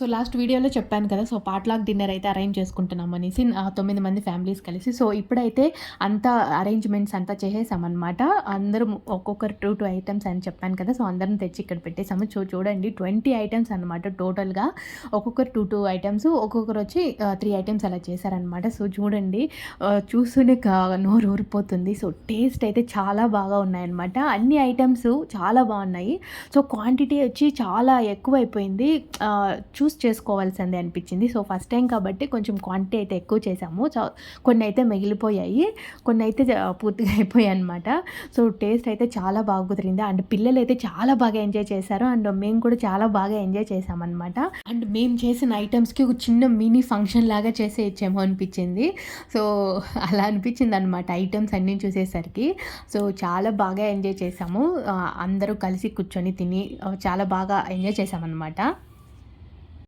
So last వీడియోలో చెప్పాను కదా సో పాట్లాక్ డిన్నర్ అయితే అరేంజ్ చేసుకుంటున్నాం అనేసి తొమ్మిది మంది ఫ్యామిలీస్ కలిసి. సో ఇప్పుడైతే అంతా అరేంజ్మెంట్స్ అంతా చేసేసామన్నమాట. అందరం ఒక్కొక్కరు టూ టూ ఐటమ్స్ అని చెప్పాను కదా సో అందరం తెచ్చి ఇక్కడ పెట్టేసాము. సో చూడండి ట్వంటీ ఐటమ్స్ అనమాట టోటల్గా ఒక్కొక్కరు టూ టూ ఐటమ్స్ ఒక్కొక్కరు వచ్చి త్రీ ఐటమ్స్ అలా చేశారనమాట సో చూడండి చూస్తూనే నోరు ఊరిపోతుంది. సో టేస్ట్ అయితే చాలా బాగా ఉన్నాయన్నమాట. అన్ని ఐటమ్స్ చాలా బాగున్నాయి. సో క్వాంటిటీ వచ్చి చాలా ఎక్కువ అయిపోయింది చూస్ చేసుకోవాల్సిందే అనిపించింది. సో ఫస్ట్ టైం కాబట్టి కొంచెం క్వాంటిటీ అయితే ఎక్కువ చేసాము సో కొన్ని అయితే మిగిలిపోయాయి. కొన్ని అయితే పూర్తిగా అయిపోయాయి అనమాట సో టేస్ట్ అయితే చాలా బాగా కుదిరింది. అండ్ పిల్లలు అయితే చాలా బాగా ఎంజాయ్ చేశారు. అండ్ మేము కూడా చాలా బాగా ఎంజాయ్ చేసామన్నమాట అండ్ మేము చేసిన ఐటమ్స్కి ఒక చిన్న మినీ ఫంక్షన్ లాగా చేసే ఇచ్చేమో అనిపించింది. సో అలా అనిపించింది అనమాట ఐటమ్స్ అన్నీ చూసేసరికి. సో చాలా బాగా ఎంజాయ్ చేసాము అందరూ కలిసి కూర్చొని తిని చాలా బాగా ఎంజాయ్ చేసామన్నమాట